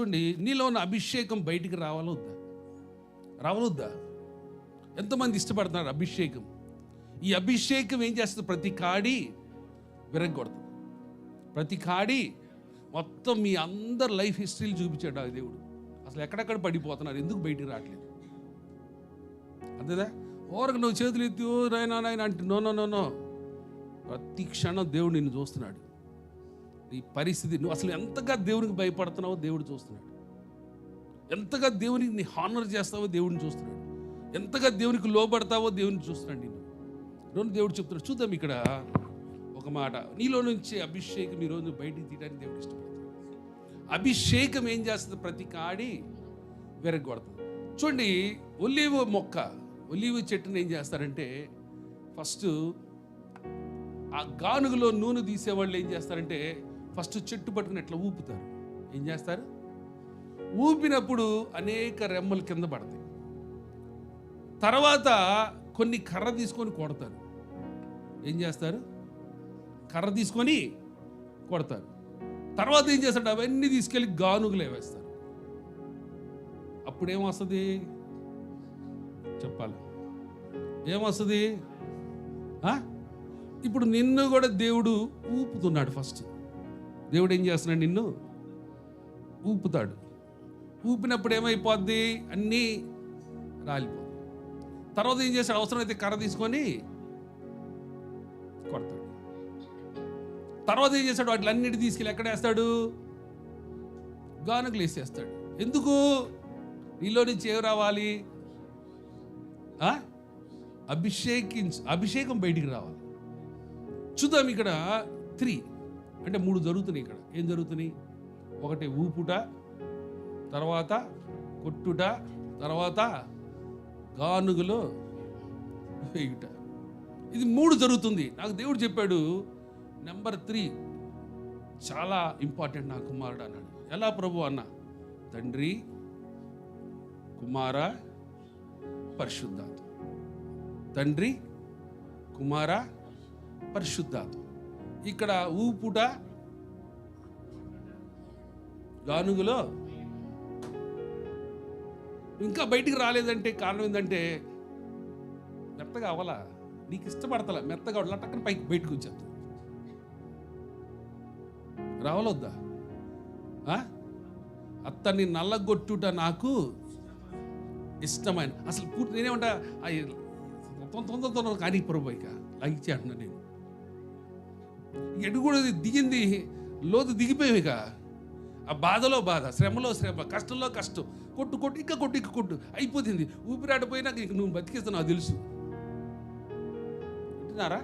చూడండి నీలో ఉన్న అభిషేకం బయటికి రావాలొద్దా? రావాలొద్దా? ఎంతమంది ఇష్టపడుతున్నారు అభిషేకం. ఈ అభిషేకం ఏం చేస్తుంది? ప్రతి కాడి విరగొడుతుంది ప్రతి కాడి మొత్తం మీ అందరు లైఫ్ హిస్టరీలు చూపించాడు ఆ దేవుడు. అసలు ఎక్కడెక్కడ పడిపోతున్నారు? ఎందుకు బయటికి రావట్లేదు? అంతేదా ఓరకు నువ్వు చేతులు ఎత్తి "ఓ నాయనా నాయన అంటే నో నో నో నో. ప్రతి క్షణం దేవుడు నిన్ను చూస్తున్నాడు. నీ పరిస్థితి నువ్వు అసలు ఎంతగా దేవునికి భయపడుతున్నావో దేవుడు చూస్తున్నాడు. ఎంతగా దేవునికి నీ హానర్ చేస్తావో దేవుడిని చూస్తున్నాడు. ఎంతగా దేవునికి లోబడతావో దేవుని చూస్తున్నాడు నేను రెండు దేవుడు చెప్తున్నాడు చూద్దాం ఇక్కడ ఒక మాట. నీలో నుంచి అభిషేకం ఈరోజు బయటికి తీయడానికి దేవుడు ఇష్టపడుతున్నాడు అభిషేకం ఏం చేస్తుంది? ప్రతి కాడి విరగొడుతుంది చూడండి ఒలీవ మొక్క ఒలీవ చెట్టుని ఏం చేస్తారంటే ఫస్ట్ ఆ గానుగలో నూనె తీసేవాళ్ళు ఏం చేస్తారంటే ఫస్ట్ చెట్టు పట్టుకుని ఎట్లా ఊపుతారు? ఏం చేస్తారు? ఊపినప్పుడు అనేక రెమ్మలు కింద పడతాయి. తర్వాత కొన్ని కర్ర తీసుకొని కొడతారు. ఏం చేస్తారు? కర్ర తీసుకొని కొడతారు. తర్వాత ఏం చేస్తాడు అవన్నీ తీసుకెళ్ళి గానుగులు వేస్తారు. అప్పుడు ఏమొస్తుంది? చెప్పాలి. ఏమొస్తుంది? ఇప్పుడు నిన్ను కూడా దేవుడు ఊపుతున్నాడు ఫస్ట్. దేవుడు ఏం చేస్తున్నాడు నిన్ను? ఊపుతాడు. ఊపినప్పుడు ఏమైపోద్ది? అన్నీ రాలిపోతుంది తర్వాత ఏం చేస్తాడు? అవసరమైతే కర్ర తీసుకొని కొడతాడు. తర్వాత ఏం చేస్తాడు? వాటిని అన్నిటి తీసుకెళ్ళి ఎక్కడ వేస్తాడు? గానుగులు వేసేస్తాడు. ఎందుకు? నీలో నుంచి ఏం రావాలి? ఆ? అభిషేకించ అభిషేకం బయటికి రావాలి. చూద్దాం ఇక్కడ త్రీ. అంటే మూడు జరుగుతున్నాయి ఇక్కడ. ఏం జరుగుతున్నాయి? ఒకటి ఊపుట తర్వాత కొట్టుట తర్వాత గానుగులో వేయుట. ఇది మూడు జరుగుతుంది. నాకు దేవుడు చెప్పాడు నెంబర్ త్రీ చాలా ఇంపార్టెంట్ నా కుమారుడు అన్నాడు. ఎలా ప్రభు అన్న? తండ్రి కుమార పరిశుద్ధాత్మ. తండ్రి కుమార పరిశుద్ధాత్మ. ఇక్కడ ఊపుట గానుగులో. ఇంకా బయటికి రాలేదంటే కారణం ఏంటంటే మెత్తగా అవలా నీకు ఇష్టపడతలా. మెత్తగా అవలా పైకి బయటకు వచ్చేది రావాలొద్దా? ఆ? అత్తని నల్లగొట్టుట నాకు ఇష్టమైన. అసలు పూర్తి నేనేమంటా? తొందర తొందర కానీ ప్రభు ఇక. లాగిచ్చే నేను ఎటు కూడా దిగింది లోతు దిగిపోయావు ఇక. ఆ బాధలో బాధ శ్రమలో శ్రమ కష్టంలో కష్టం. కొట్టు కొట్టు ఇంకా కొట్టు ఇంకా కొట్టు. అయిపోతుంది. ఊపిరాడిపోయినాక ఇక నువ్వు బతికిస్తున్నావు తెలుసు. వింటున్నారా?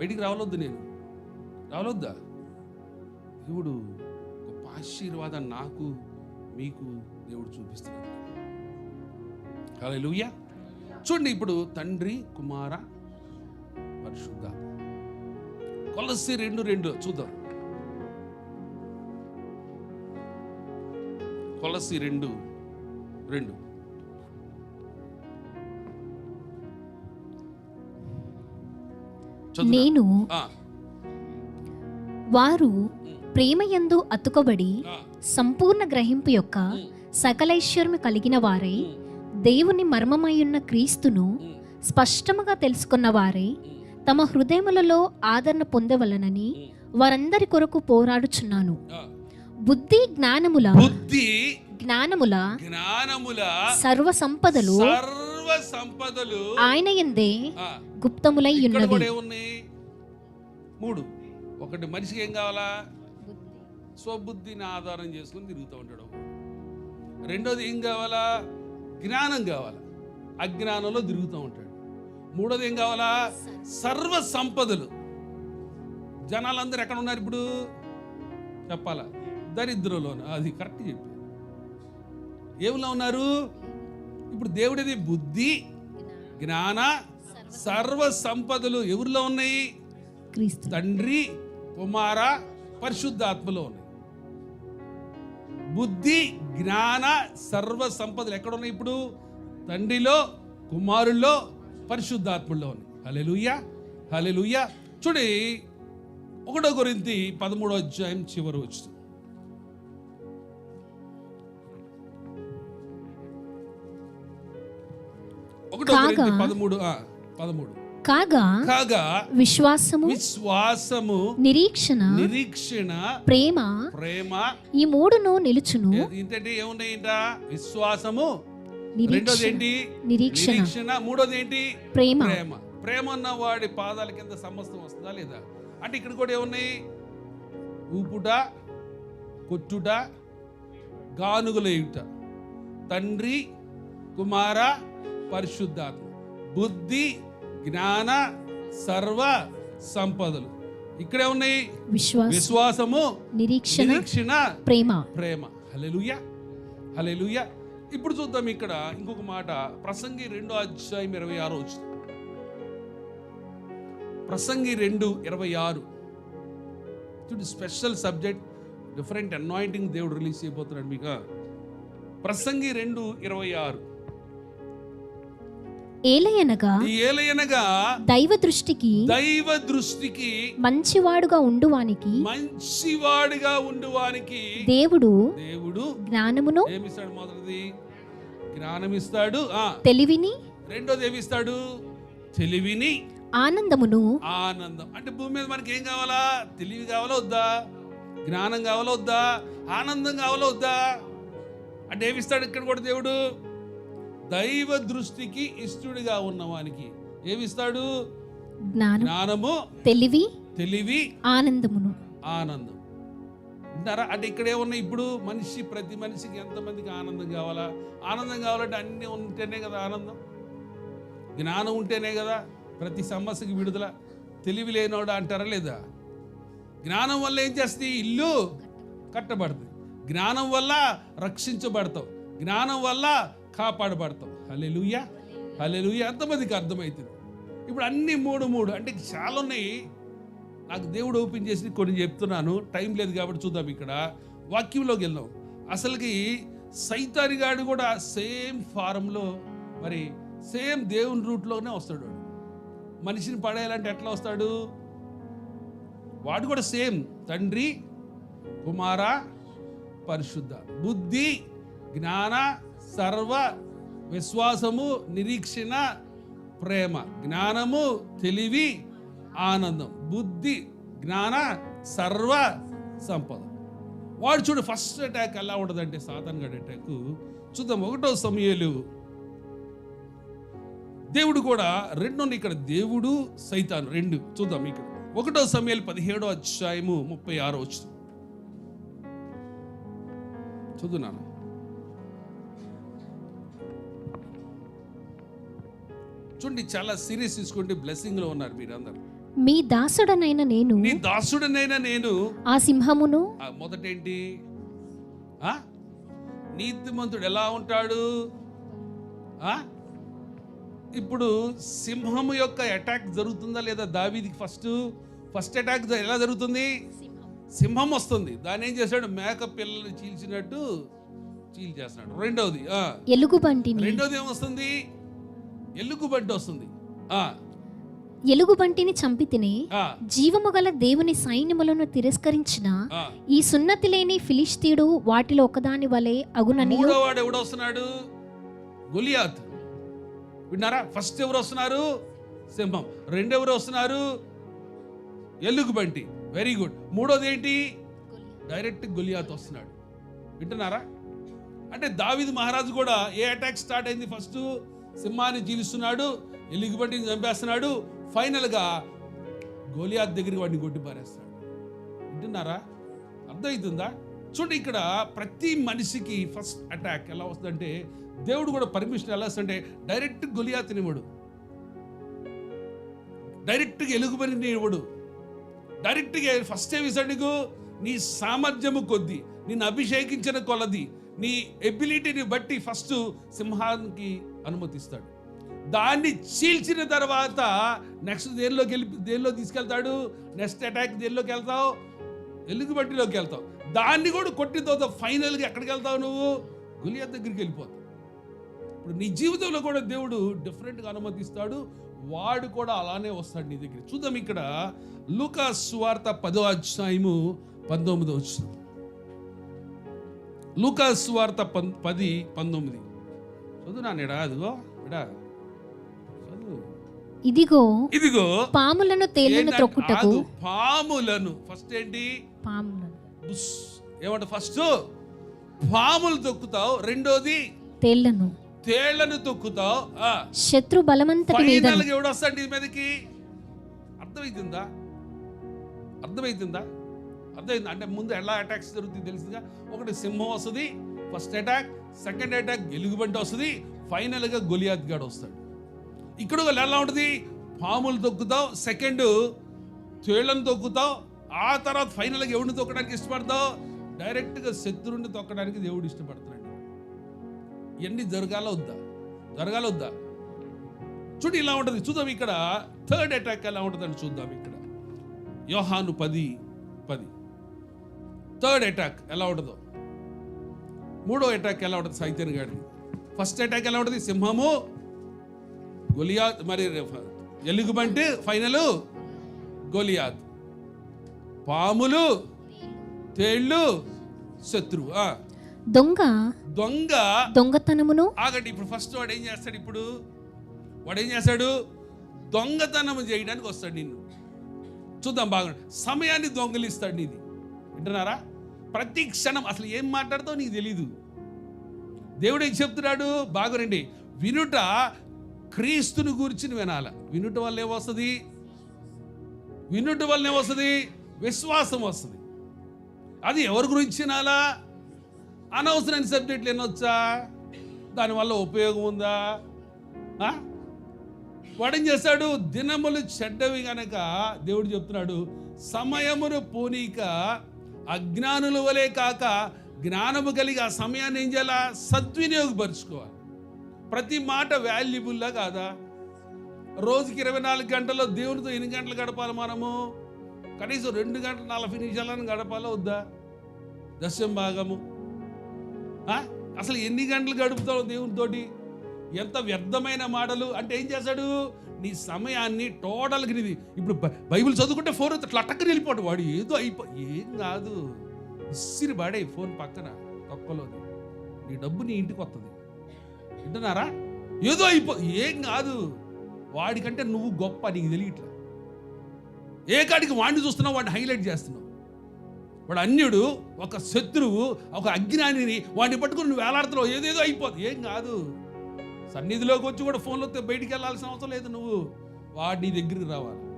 బయటికి రావలొద్దు నేను. రావలొద్దా? దేవుడు గొప్ప ఆశీర్వాదం నాకు మీకు దేవుడు చూపిస్తున్నాడు. హల్లెలూయా. చూడండి ఇప్పుడు తండ్రి కుమార పరిశుద్ధ. కొలసి రెండు రెండు చూద్దాం. కొలసి రెండు రెండు. నేను వారు ప్రేమయందు అతుకబడి సంపూర్ణ గ్రహింపు యొక్క సకలైశ్వర్యము కలిగిన వారై దేవుని మర్మమయ్యున్న క్రీస్తును ఉమ్, స్పష్టముగా తెలుసుకున్న వారై తమ హృదయములలో ఆదరణ పొందవలనని. వారందరి కొరకు పోరాడుచున్నాను. బుద్ధి జ్ఞానముల బుద్ధి జ్ఞానముల జ్ఞానముల సర్వ సంపదలు సర్వ సంపదలు ఆయన ఎందే గుప్తములై ఉన్నవి. మూడు. ఒకటి మనిషికి ఏం కావాలా? స్వబుద్ధిని ఆధారం చేసుకుని తిరుగుతూ ఉంటాడు. రెండోది ఏం కావాలా? జ్ఞానం కావాలా? అజ్ఞానంలో తిరుగుతూ ఉంటాడు. మూడోది ఏం కావాలా? సర్వ సంపదలు. జనాలందరూ ఎక్కడ ఉన్నారు ఇప్పుడు? చెప్పాలా? దరిద్రంలోను? అది కరెక్ట్ చెప్పి ఏమిలో ఉన్నారు? ఇప్పుడు దేవుడిది బుద్ధి జ్ఞాన సర్వ సంపదలు ఎవరిలో ఉన్నాయి? తండ్రి కుమార పరిశుద్ధాత్మలో ఉన్నాయి. బుద్ధి జ్ఞాన సర్వ సంపదలు ఎక్కడ ఉన్నాయి ఇప్పుడు? తండ్రిలో కుమారుల్లో పరిశుద్ధాత్మలోని హలెలుయ్యా హలెలుయ్యా చూడి ఒకటో గురించి పదమూడో అధ్యాయం చివరి వచ్చింది ఒకటో పదమూడు పదమూడు. కాగా? కాగా? విశ్వాసము విశ్వాసము నిరీక్షణ నిరీక్షణ ప్రేమ ప్రేమ. ఈ మూడును నిలుచును. ఏంటంటే ఏమున్నాయంట? విశ్వాసము. రెండోది ఏంటి నిరీక్షణ. మూడోది ఏంటి ప్రేమ. ప్రేమ. ప్రేమ అన్న వాడి పాదాల కింద సమస్తం వస్తుందా లేదా? అంటే ఇక్కడ కూడా ఏమున్నాయి? ఊపుట కొట్టుట గానుగులేయుట తండ్రి కుమార పరిశుద్ధాత్మ. బుద్ధి జ్ఞాన సర్వ సంపదలు. ఇక్కడే ఉన్నాయి? విశ్వాస విశ్వాసము నిరీక్షణ నిరీక్షణ ప్రేమ. ప్రేమ. హలెలుయ హలెలుయ ఇప్పుడు చూద్దాం ఇక్కడ ఇంకొక మాట. ప్రసంగి రెండో అధ్యాయం ఇరవై ఆరు వచ్చింది. ప్రసంగి రెండు ఇరవై ఆరు. చూడు స్పెషల్ సబ్జెక్ట్ డిఫరెంట్ అనాయింటింగ్ దేవుడు రిలీజ్ అయిపోతున్నాడు మీకు. ప్రసంగి రెండు ఇరవై ఆరు. ఏలయనగా ఏలయనగా దైవ దృష్టికి దైవ దృష్టికి మంచివాడుగా ఉండువానికి మంచివాడిగా ఉండువానికి దేవుడు దేవుడు జ్ఞానమును ఏమిస్తాడు మొదటిది? జ్ఞానం ఇస్తాడు ఆ తెలివిని రెండోది ఏమిస్తాడు? తెలివిని ఆనందమును ఆనందం. అంటే భూమి మీద మనకి ఏం కావాలా? తెలివి కావాలా వద్దా? జ్ఞానం కావాలా వద్దా? ఆనందం కావాలా వద్దా? అంటే ఏమిస్తాడు ఇక్కడ కూడా దేవుడు? దైవ దృష్టికి ఇష్టడుగా ఉన్నవానికి ఏమిస్తాడు? జ్ఞానం జ్ఞానము తెలివి తెలివి ఆనందమును. ఆనందం. వింటారా? అంటే ఇక్కడ ఏమున్నాయి? ఇప్పుడు మనిషి ప్రతి మనిషికి ఎంతమందికి ఆనందం కావాలా? ఆనందం కావాలంటే అన్నీ ఉంటేనే కదా ఆనందం. జ్ఞానం ఉంటేనే కదా ప్రతి సమస్యకి విడుదల. తెలివి లేనోడు అంటారా లేదా? జ్ఞానం వల్ల ఏం చేస్తుంది ఇల్లు కట్టబడుతుంది జ్ఞానం వల్ల రక్షించబడతావు. జ్ఞానం వల్ల కాపాడబడతావు హలెలుయ హలెలుయ ఎంతమందికి అర్థమవుతుంది. ఇప్పుడు అన్ని మూడు మూడు అంటే చాలా ఉన్నాయి. నాకు దేవుడు ఓపెన్ చేసి కొన్ని చెప్తున్నాను. టైం లేదు కాబట్టి చూద్దాం ఇక్కడ. వాక్యంలోకి వెళ్దాం. అసలుకి సైతాని గాడు కూడా సేమ్ ఫారంలో మరి సేమ్ దేవుని రూట్లోనే వస్తాడు వాడు. మనిషిని పడేయాలంటే ఎట్లా వస్తాడు? వాడు కూడా సేమ్. తండ్రి కుమార పరిశుద్ధ. బుద్ధి జ్ఞాన సర్వ విశ్వాసము నిరీక్షణ ప్రేమ జ్ఞానము తెలివి ఆనందం బుద్ధి జ్ఞాన సర్వ సంపద. వాడు చూడు ఫస్ట్ అటాక్ ఎలా ఉండదంటే సాతాన్ గడి అటాక్. చూద్దాం ఒకటో సమయాలు. దేవుడు కూడా రెండు ఇక్కడ. దేవుడు సైతాను. రెండు. చూద్దాం ఇక్కడ. ఒకటో సమయాలు పదిహేడో అధ్యాయము ముప్పై ఆరో వచ్చింది చదువున్నాను చూడండి చాలా సీరియస్ తీసుకుంటే బ్లెస్సింగ్లో ఉన్నారు మీరందరూ. మీ దాసుడనైన నేను నీ దాసుడనైనా నేను ఆ సింహమును ఆ మొదటేంటి? ఆ? నీతిమంతుడు ఎలా ఉంటాడు? ఆ? ఇప్పుడు సింహము యొక్క అటాక్ జరుగుతుందా లేదా దావీదికి ఫస్ట్? ఫస్ట్ అటాక్ ఎలా జరుగుతుంది? సింహం వస్తుంది. దాన్ని ఏం చేశాడు? మేక పిల్లల్ని చీల్చినట్టు చీల్ చేస్తున్నాడు రెండవది ఆ. ఎలుగుబంటిని రెండోది ఏమొస్తుంది ఎల్లుగుబంటి వస్తుంది ఆ, ఎలుగుబంటిని చంపి తిని జీవము గల దేవుని సైన్యములను తిరస్కరించిన. ఈ సున్నతి లేని ఫిలిస్తీడు వాటిలో ఒకదాని వలె అగునని ఎవడు వస్తున్నాడు గులియాత్. విన్నారా? ఫస్ట్ ఎవరు వస్తున్నారు సింహం. రెండెవరు వస్తున్నారు ఎల్లుగుబంటి వెరీ గుడ్. మూడోది ఏంటి డైరెక్ట్ గులియాత్ వస్తున్నాడు వింటున్నారా? అంటే దావిద్ మహారాజు కూడా ఏ అటాక్ స్టార్ట్ అయింది ఫస్ట్? సింహాన్ని జీవిస్తున్నాడు ఎలుగుబంటిని చంపేస్తున్నాడు ఫైనల్గా గోలియాత్ దగ్గరికి వాడిని కొట్టి పారేస్తాడు. వింటున్నారా? అర్థమవుతుందా చూడండి ఇక్కడ ప్రతి మనిషికి ఫస్ట్ అటాక్ ఎలా వస్తుందంటే దేవుడు కూడా పర్మిషన్ ఎలా వస్తుందంటే డైరెక్ట్ గొలియాతనివ్వడు డైరెక్ట్గా ఎలుగుబడిని ఇవ్వడు. డైరెక్ట్గా ఫస్ట్ ఏమి ఇస్తాడు నీకు? నీ సామర్థ్యము కొద్ది నిన్ను అభిషేకించిన కొలది. నీ ఎబిలిటీని బట్టి ఫస్ట్ సింహానికి అనుమతిస్తాడు. దాన్ని చీల్చిన తర్వాత నెక్స్ట్ దేనిలోకి వెళ్ళి దేనిలో తీసుకెళ్తాడు? నెక్స్ట్ అటాక్ దేనిలోకి వెళ్తావు? ఎలుగుబట్టిలోకి వెళ్తావు. దాన్ని కూడా కొట్టిన తర్వాత ఫైనల్గా ఎక్కడికి వెళ్తావు నువ్వు? గులియా దగ్గరికి వెళ్ళిపోతావు. ఇప్పుడు నీ జీవితంలో కూడా దేవుడు డిఫరెంట్గా అనుమతిస్తాడు. వాడు కూడా అలానే వస్తాడు నీ దగ్గర చూద్దాం ఇక్కడ లూకా సువార్త పదో అధ్యాయము పంతొమ్మిది వచ్చింది లూకా సువార్త పం పది పంతొమ్మిది. చదువు నానేడా అదిగో ఇదిగో ఇదిగో. పాములను తేళ్ళను ఏంటంటే- త్రొక్కుటకు పాములను. ఫస్ట్ ఏంటి? పాములను. బుస్. ఏమంట ఫస్ట్ పాములు తొక్కుతావు. రెండోది? తేళ్ళను. తేళ్ళను తొక్కుతావు. ఆ, శత్రు బలమంతటి మీద ఎవడు వస్తాడు మీదకి? అర్థమవుతుందా అర్థమవుతుందా అర్థమైంది? అంటే ముందు ఎలా అటాక్స్ జరుగుతుంది తెలుసుగా ఒకటి సింహం వస్తుంది ఫస్ట్ అటాక్ సెకండ్ అటాక్ ఎలుగుబంటి వస్తుంది ఫైనల్గా గొలియాత్ గాడు వస్తాడు. ఇక్కడ కూడా ఎలా ఉంటుంది? పాములు తొక్కుతావు సెకండ్ తేళ్ళను తొక్కుతావు ఆ తర్వాత ఫైనల్గా ఎవడిని తొక్కడానికి ఇష్టపడతావు? డైరెక్ట్గా శత్రువుని తొక్కడానికి దేవుడు ఇష్టపడుతున్నాడు. ఇవన్నీ జరగాల వద్దా? జరగాల వద్దా? చూడు ఇలా ఉంటుంది. చూద్దాం ఇక్కడ. థర్డ్ అటాక్ ఎలా ఉంటుందని చూద్దాం ఇక్కడ. యోహాను పది పది. థర్డ్ అటాక్ ఎలా ఉంటుందో. మూడో అటాక్ ఎలా ఉంటుంది సైతన్ గాడిది ఫస్ట్ అటాక్ ఎలా ఉంటుంది సింహము గొలియాత్ మరి ఎలుగుబంటి ఫైనల్ గొలియాత్. పాములు తేళ్ళు శత్రువు. దొంగ దొంగ దొంగతనమును? ఆగండి ఇప్పుడు ఫస్ట్ వాడు ఏం చేస్తాడు ఇప్పుడు? వాడు ఏం చేస్తాడు? దొంగతనం చేయడానికి వస్తాడు నిన్ను. చూద్దాం బాగా. సమయాన్ని దొంగలిస్తాడు నీది వింటున్నారా? ప్రతి క్షణం అసలు ఏం మాట్లాడతావు నీకు తెలీదు. దేవుడు ఏం చెప్తున్నాడు? బాగురండి వినుట క్రీస్తుని గురించి వినాల. వినుట వల్ల ఏమొస్తుంది వినుట వల్ల ఏమొస్తుంది విశ్వాసం వస్తుంది. అది ఎవరి గురించి వినాలా? అనవసరమైన సబ్జెక్టులు వినొచ్చా? దానివల్ల ఉపయోగం ఉందా? వాడేం చేస్తాడు? దినములు చెడ్డవి గనక దేవుడు చెప్తున్నాడు సమయమును పోనీక అజ్ఞానుల వలె కాక జ్ఞానము కలిగి ఆ సమయాన్ని ఏం చేయాలా? సద్వినియోగపరుచుకోవాలి. ప్రతి మాట వాల్యుబుల్లా కాదా? రోజుకి ఇరవై నాలుగు గంటల్లో దేవునితో ఎన్ని గంటలు గడపాలి మనము? కనీసం రెండు గంటల నలభై నిమిషాలను గడపాలా వద్దా? దశం భాగము. అసలు ఎన్ని గంటలు గడుపుతావు దేవునితోటి? ఎంత వ్యర్థమైన మాటలు. అంటే ఏం చేశాడు నీ సమయాన్ని టోటల్గా నీది. ఇప్పుడు బైబిల్ చదువుకుంటే ఫోన్ అట్లా అట్టక్కని వెళ్ళిపోడు వాడు ఏదో అయిపో ఏం కాదు. ఇసిరి బాడే ఫోన్ పక్కన తొక్కలో నీ డబ్బు నీ ఇంటికి వస్తుంది వింటున్నారా? ఏదో అయిపో ఏం కాదు. వాడికంటే నువ్వు గొప్ప నీకు తెలియట్లా. ఏ కాడికి వాడిని చూస్తున్నావు వాడిని హైలైట్ చేస్తున్నావు. వాడు అన్యుడు ఒక శత్రువు ఒక అజ్ఞానిని వాడిని పట్టుకుని నువ్వు వేలాడుతున్నావు. ఏదేదో అయిపోతుంది ఏం కాదు. సన్నిధిలోకి వచ్చి కూడా ఫోన్లో బయటికి వెళ్ళాల్సిన అవసరం లేదు నువ్వు. వాడు నీ దగ్గరికి రావాలి.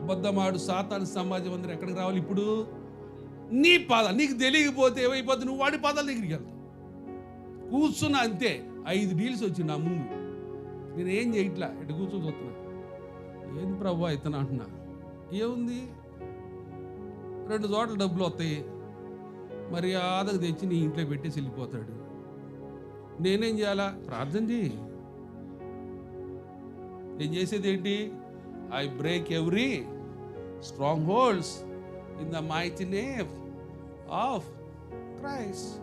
అబద్ధమాడు సాతాను సమాజం అందరూ ఎక్కడికి రావాలి ఇప్పుడు? నీ పాదాలు నీకు తెలియకపోతే ఏమైపోతుంది నువ్వు వాడి పాదాల దగ్గరికి వెళ్తావు. కూర్చున్న అంతే. ఐదు డీల్స్ వచ్చి నా ముందు. నేను ఏం చేయట్లా? ఇటు కూర్చొని చూస్తున్నా. ఏంది ప్రభు ఇతను అంటున్నా? ఏముంది? రెండు చోట్ల డబ్బులు వస్తాయి. మర్యాదకు తెచ్చి నీ ఇంట్లో పెట్టేసి వెళ్ళిపోతాడు. నేనేం చేయాలా? ప్రార్థన చేయి నేను చేసేది ఏంటి? I break every strongholds in the mighty name of Christ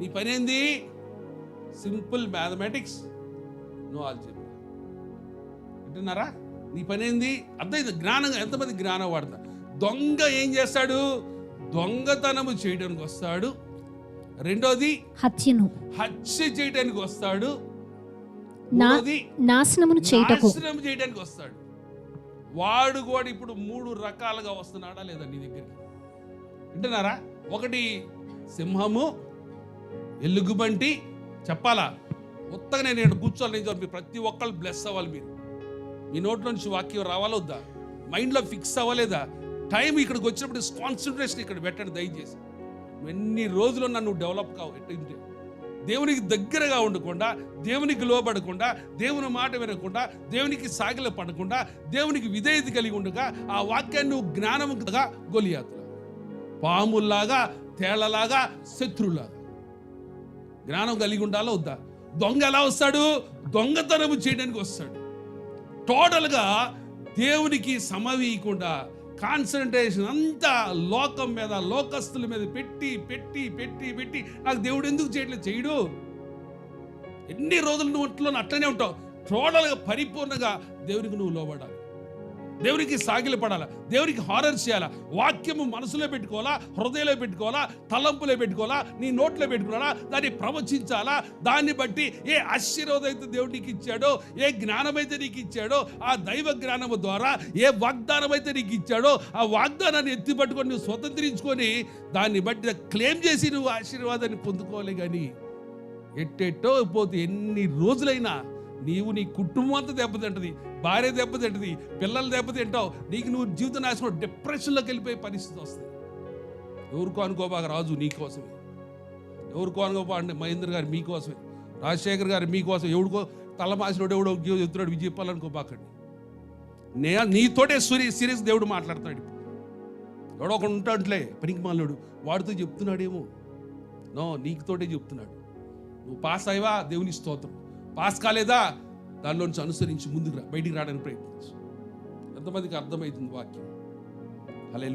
నీ పని ఏంది? సింపుల్ మ్యాథమెటిక్స్ నో ఆల్జీబ్రా వింటున్నారా? నీ పని ఏంది? అర్థమైంది? జ్ఞానం ఎంతమంది జ్ఞానం వాడతా దొంగ ఏం చేస్తాడు? దొంగతనము చేయడానికి వస్తాడు. రెండోది హత్యను. హత్య చేయడానికి వస్తాడు. నా మూడోది నాశనమును చేయుటకు. నాశనం చేయడానికి వస్తాడు. వాడు కూడా ఇప్పుడు మూడు రకాలుగా వస్తున్నాడా లేదా నీ దగ్గరికి? వింటున్నారా? ఒకటి సింహము ఎలుగుబంటి చెప్పాలా? ఉత్తగానే నేను కూర్చోాలి నేను ప్రతి ఒక్కళ్ళు బ్లెస్ అవ్వాలి మీరు. మీ నోట్లో నుంచి వాక్యం రావాలా వద్దా? మైండ్లో ఫిక్స్ అవ్వలేదా? టైం ఇక్కడికి వచ్చినప్పుడు కాన్సన్ట్రేషన్ ఇక్కడ పెట్టండి దయచేసి. ఎన్ని రోజులు నన్ను డెవలప్ కావు. ఎట్టుంటే దేవునికి దగ్గరగా ఉండకుండా దేవునికి లోబడకుండా దేవుని మాట వినకుండా దేవునికి సాగిల పడకుండా దేవునికి విధేయత కలిగి ఉండగా ఆ వాక్యాన్ని నువ్వు జ్ఞానముగా గొలియాతులా. పాముల్లాగా తేళ్ళలాగా శత్రులాగా జ్ఞానం కలిగి ఉండాలా వద్దా? దొంగ ఎలా వస్తాడు? దొంగతనము చేయడానికి వస్తాడు. టోటల్గా దేవునికి సమవీయకుండా కాన్సన్ట్రేషన్ అంతా లోకం మీద లోకస్తుల మీద పెట్టి పెట్టి పెట్టి పెట్టి నాకు దేవుడు ఎందుకు చేయట్లేదు? చేయడు ఎన్ని రోజులు నువ్వు ఇంట్లో అట్లనే ఉంటావు. టోటల్గా పరిపూర్ణంగా దేవునికి నువ్వు లోబడాలి. దేవునికి సాగిలి పడాలా? దేవునికి హారర్ చేయాలా? వాక్యము మనసులో పెట్టుకోవాలా? హృదయలో పెట్టుకోవాలా? తలంపులో పెట్టుకోవాలా? నీ నోట్లో పెట్టుకోవాలా? దాన్ని ప్రవచించాలా? దాన్ని బట్టి ఏ ఆశీర్వాదం అయితే దేవుడు నీకు ఇచ్చాడో ఏ జ్ఞానం అయితే నీకు ఇచ్చాడో ఆ దైవ జ్ఞానము ద్వారా ఏ వాగ్దానం అయితే నీకు ఇచ్చాడో ఆ వాగ్దానాన్ని ఎత్తి పట్టుకొని నువ్వు స్వతంత్రించుకొని దాన్ని బట్టి క్లెయిమ్ చేసి నువ్వు ఆశీర్వాదాన్ని పొందుకోవాలి కానీ ఎట్టెట్టో పోతే ఎన్ని రోజులైనా నీవు నీ కుటుంబం అంతా దెబ్బతింటది భార్య దెబ్బతింటది పిల్లలు దెబ్బతింటావు నీకు నువ్వు జీవిత నాశనం డిప్రెషన్లోకి వెళ్ళిపోయే పరిస్థితి వస్తుంది. ఎవరికో అనుకోబాక రాజు నీకోసమే ఎవరికో అనుకోబా అంటే మహేంద్ర గారు మీకోసమే రాజశేఖర్ గారు మీకోసం ఎవడికో తలమాసినోడు ఎవడో ఉద్యోగం చెప్తున్నాడు విజయ చెప్పాలనుకోబాకండి నే నీతోటే సూర్య సీరియస్ దేవుడు మాట్లాడుతున్నాడు ఎవడో ఒకడు ఉంటాడులే పనికి మాలినాడు. వాడితో చెప్తున్నాడేమో. నో నీకుతోటే చెప్తున్నాడు. నువ్వు పాస్ అయ్యవా? దేవుని స్తోత్రం. పాస్ కాలేదా? దానిలోంచి అనుసరించి ముందుకు రా బయటికి రావడానికి ప్రయత్నించు. ఎంతమందికి అర్థమవుతుంది వాక్యం? హలే